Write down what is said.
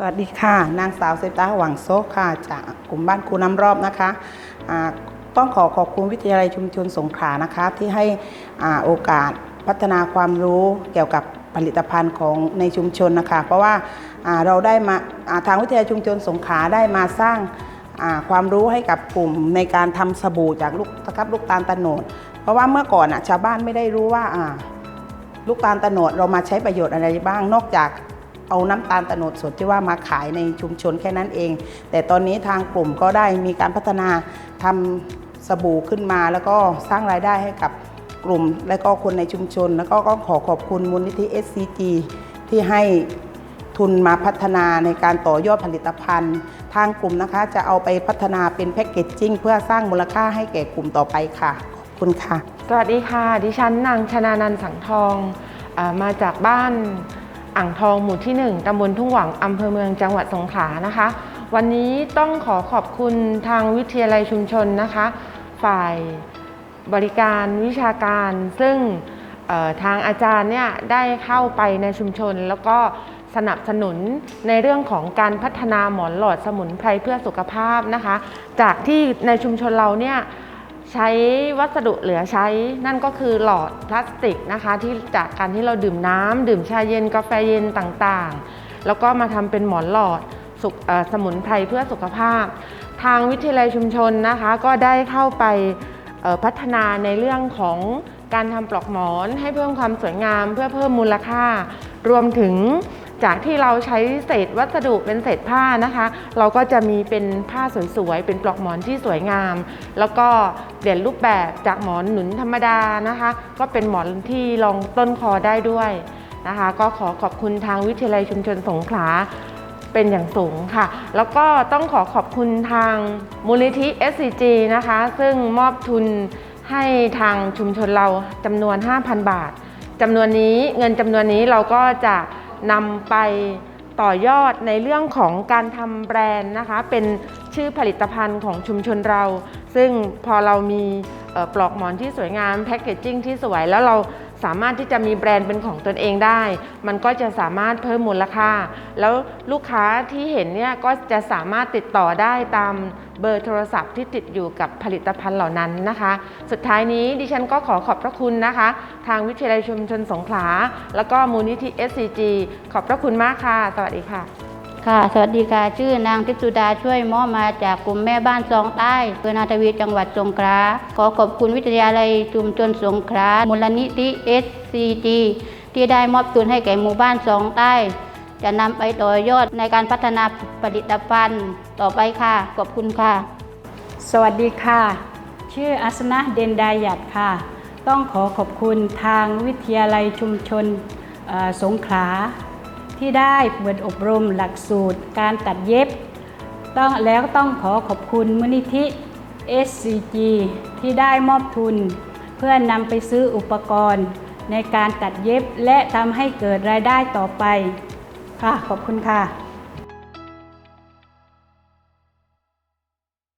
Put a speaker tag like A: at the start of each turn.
A: สวัสดีค่ะ นางสาวเซตาหวังโซค่ะ จากกลุ่มบ้านครูน้ำรอบนะคะต้องขอขอบคุณวิทยาลัยชุมชนสงขลานะคะ ที่ให้โอกาสพัฒนาความรู้เกี่ยวกับผลิตภัณฑ์ของในชุมชนนะคะ เพราะว่าเราได้มาาทางวิทยาลัยชุมชนสงขลาได้มาสร้างาความรู้ให้กับกลุ่มในการทำสบู่จากลูกตะกับลูกตาลตะโนด เพราะว่าเมื่อก่อนอชาวบ้านไม่ได้รู้ว่าอ่าลูกตาลตะโนดเรามาใช้ประโยชน์อะไรบ้าง นอกจาก เอาน้ำตาลตะโนดสดที่ว่ามาขายในชุมชนแค่นั้นเอง แต่ตอนนี้ทางกลุ่มก็ได้มีการพัฒนาทำสบู่ขึ้นมาแล้วก็สร้างรายได้ให้กับกลุ่ม และก็คนในชุมชน แล้วก็ก็ขอขอบคุณมูลนิธิ SCG ที่ให้ทุนมาพัฒนาในการต่อยอดผลิตภัณฑ์ ทางกลุ่มนะคะจะเอาไปพัฒนาเป็นแพ็กเกจจิ้งเพื่อสร้างมูลค่าให้แก่กลุ่มต่อไปค่ะ ขอบคุณค่ะ
B: สวัสดีค่ะ ดิฉันนางชนานันสังทองอมาจากบ้าน อ่างทองหมู่ที่ 1 ตำบลทุ่งหวัง อำเภอเมืองจังหวัดสงขลานะคะ วันนี้ต้องขอขอบคุณทางวิทยาลัยชุมชนนะคะ ฝ่ายบริการวิชาการ ซึ่งทางอาจารย์เนี่ยได้เข้าไปในชุมชน แล้วก็สนับสนุนในเรื่องของการพัฒนาหมอนหลอดสมุนไพรเพื่อสุขภาพนะคะ จากที่ในชุมชนเราเนี่ย ใช้วัสดุเหลือใช้ นั่นก็คือหลอดพลาสติกนะคะ ที่จากการที่เราดื่มน้ำดื่มชาเย็นกาแฟเย็นต่างๆ แล้วก็มาทำเป็นหมอนหลอดสอสมุนไพรเพื่อสุขภาพ ทางวิทยาลัยชุมชนนะคะ ก็ได้เข้าไปพัฒนาในเรื่องของการทำปลอกหมอน ให้เพิ่มความสวยงาม เพื่อเพิ่มมูลค่ารวมถึง จากที่เราใช้เศษวัสดุเป็นเศษผ้านะคะ เราก็จะมีเป็นผ้าสวยๆ เป็นปลอกหมอนที่สวยงาม แล้วก็เปลี่ยนรูปแบบจากหมอนหนุนธรรมดานะคะ ก็เป็นหมอนที่รองต้นคอได้ด้วยนะคะ ก็ขอขอบคุณทางวิทยาลัยชุมชนสงขลาเป็นอย่างสูงค่ะ แล้วก็ต้องขอขอบคุณทางมูลนิธิ SCG นะคะ ซึ่งมอบทุนให้ทางชุมชนเราจำนวน 5,000 บาทจำนวนนี้เงินจำนวนนี้เราก็จะ นำไปต่อยอดในเรื่องของการทำแบรนด์นะคะ เป็นชื่อผลิตภัณฑ์ของชุมชนเรา ซึ่งพอเรามีปลอกหมอนที่สวยงามแพคเกจจิ้งที่สวยแล้วเรา สามารถที่จะมีแบรนด์เป็นของตนเองได้ มันก็จะสามารถเพิ่มมูลค่า แล้วลูกค้าที่เห็นเนี่ยก็จะสามารถติดต่อได้ตามเบอร์โทรศัพท์ที่ติดอยู่กับผลิตภัณฑ์เหล่านั้นนะคะ สุดท้ายนี้ดิฉันก็ขอขอบพระคุณนะคะ ทางวิทยาลัยชุมชนสงขลา แล้วก็มูลนิธิ SCG ขอบพระคุณมากค่ะ สวัสดีค่ะ
C: ค่ะสวัสดีค่ะชื่อนางทิพย์สุดาช่วยม้อมาจากกลุ่มแม่บ้านซองใต้อำเภอนาทวีจังหวัดสงขลาขอขอบคุณวิทยาลัยชุมชนสงขลามูลนิธิ SCG ที่ได้มอบทุนให้แก่หมู่บ้านซองใต้ จะนำไปต่อยอดในการพัฒนาผลิตภัณฑ์ต่อไปค่ะ ขอบคุณค่ะ
D: สวัสดีค่ะ ชื่ออัสนะเดนดายัดค่ะ ต้องขอขอบคุณทางวิทยาลัยชุมชนสงขลา ที่ได้เปิดอบรมหลักสูตรการตัดเย็บ ต้องแล้วต้องขอขอบคุณมูลนิธิ SCG ที่ได้มอบทุน เพื่อนำไปซื้ออุปกรณ์ ในการตัดเย็บและทำให้เกิดรายได้ต่อไป ค่ะ ขอบคุณค่ะ